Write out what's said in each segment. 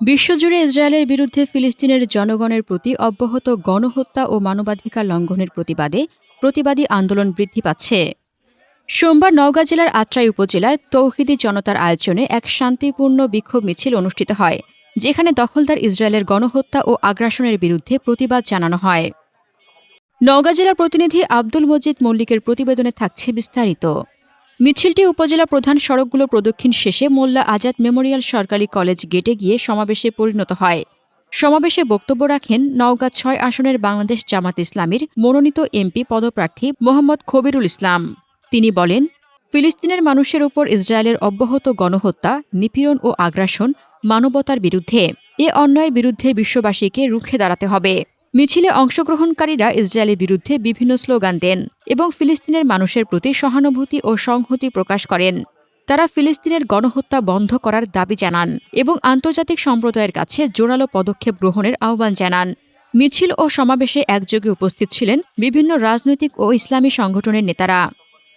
বিশ্বজুড়ে ইসরায়েলের বিরুদ্ধে ফিলিস্তিনের জনগণের প্রতি অব্যাহত গণহত্যা ও মানবাধিকার লঙ্ঘনের প্রতিবাদে প্রতিবাদী আন্দোলন বৃদ্ধি পাচ্ছে। সোমবার নওগাঁ জেলার আত্রাই উপজেলায় তৌহিদি জনতার আয়োজনে এক শান্তিপূর্ণ বিক্ষোভ মিছিল অনুষ্ঠিত হয়, যেখানে দখলদার ইসরায়েলের গণহত্যা ও আগ্রাসনের বিরুদ্ধে প্রতিবাদ জানানো হয়। নওগাঁ জেলার প্রতিনিধি আব্দুল মজিদ মল্লিকের প্রতিবেদনে থাকছে বিস্তারিত। মিছিলটি উপজেলা প্রধান সড়কগুলো প্রদক্ষিণ শেষে মোল্লা আজাদ মেমোরিয়াল সরকারি কলেজ গেটে গিয়ে সমাবেশে পরিণত হয়। সমাবেশে বক্তব্য রাখেন নওগাঁ ছয় আসনের বাংলাদেশ জামাত ইসলামীর মনোনীত এমপি পদপ্রার্থী মোহাম্মদ খবিরুল ইসলাম। তিনি বলেন, ফিলিস্তিনের মানুষের উপর ইসরায়েলের অব্যাহত গণহত্যা, নিপীড়ন ও আগ্রাসন মানবতার বিরুদ্ধে, এ অন্যায়ের বিরুদ্ধে বিশ্ববাসীকে রুখে দাঁড়াতে হবে। মিছিলে অংশগ্রহণকারীরা ইসরায়েলের বিরুদ্ধে বিভিন্ন স্লোগান দেন এবং ফিলিস্তিনের মানুষের প্রতি সহানুভূতি ও সংহতি প্রকাশ করেন। তারা ফিলিস্তিনের গণহত্যা বন্ধ করার দাবি জানান এবং আন্তর্জাতিক সম্প্রদায়ের কাছে জোরালো পদক্ষেপ গ্রহণের আহ্বান জানান। মিছিল ও সমাবেশে একযোগে উপস্থিত ছিলেন বিভিন্ন রাজনৈতিক ও ইসলামী সংগঠনের নেতারা।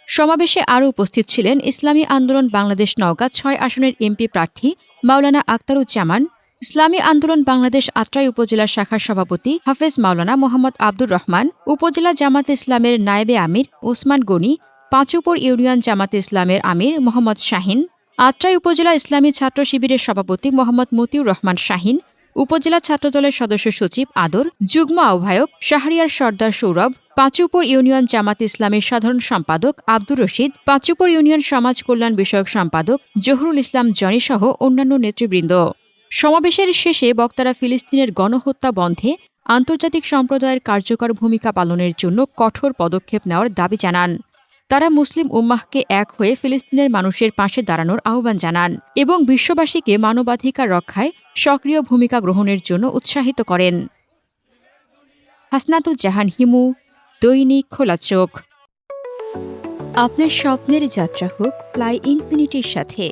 সমাবেশে আরও উপস্থিত ছিলেন ইসলামী আন্দোলন বাংলাদেশ নওগাঁ ছয় আসনের এমপি প্রার্থী মাওলানা আক্তারুজ্জামান ইসলামী আন্দোলন বাংলাদেশ আত্রাই উপজেলা শাখার সভাপতি হাফেজ মাওলানা মোহাম্মদ আব্দুর রহমান, উপজেলা জামাত ইসলামের নায়েবে আমির ওসমান গনি, পাঁচুপুর ইউনিয়ন জামাত ইসলামের আমির মোহাম্মদ শাহিন, আত্রাই উপজেলা ইসলামী ছাত্র শিবিরের সভাপতি মোহাম্মদ মতিউর রহমান শাহিন, উপজেলা ছাত্রদলের সদস্য সচিব আদর, যুগ্ম আহ্বায়ক শাহরিয়ার সর্দার সৌরভ, পাঁচুপুর ইউনিয়ন জামাত ইসলামের সাধারণ সম্পাদক আব্দুর রশিদ, পাঁচুপুর ইউনিয়ন সমাজ কল্যাণ বিষয়ক সম্পাদক জহুরুল ইসলাম জনিসহ অন্যান্য নেতৃবৃন্দ। সমাবেশের শেষে বক্তারা ফিলিস্তিনের গণহত্যা বন্ধে আন্তর্জাতিক সম্প্রদায়ের কার্যকর ভূমিকা পালনের জন্য কঠোর পদক্ষেপ নেওয়ার দাবি জানান। তারা মুসলিম উম্মাহকে এক হয়ে ফিলিস্তিনের মানুষের পাশে দাঁড়ানোর আহ্বান জানান এবং বিশ্ববাসীকে মানবাধিকার রক্ষায় সক্রিয় ভূমিকা গ্রহণের জন্য উৎসাহিত করেন। হাসনাতুজ্জাহান হিমু, দৈনিক খোলা চোখ। আপনার স্বপ্নের যাত্রা হোক, ফ্লাই ইনফিনিটির সাথে।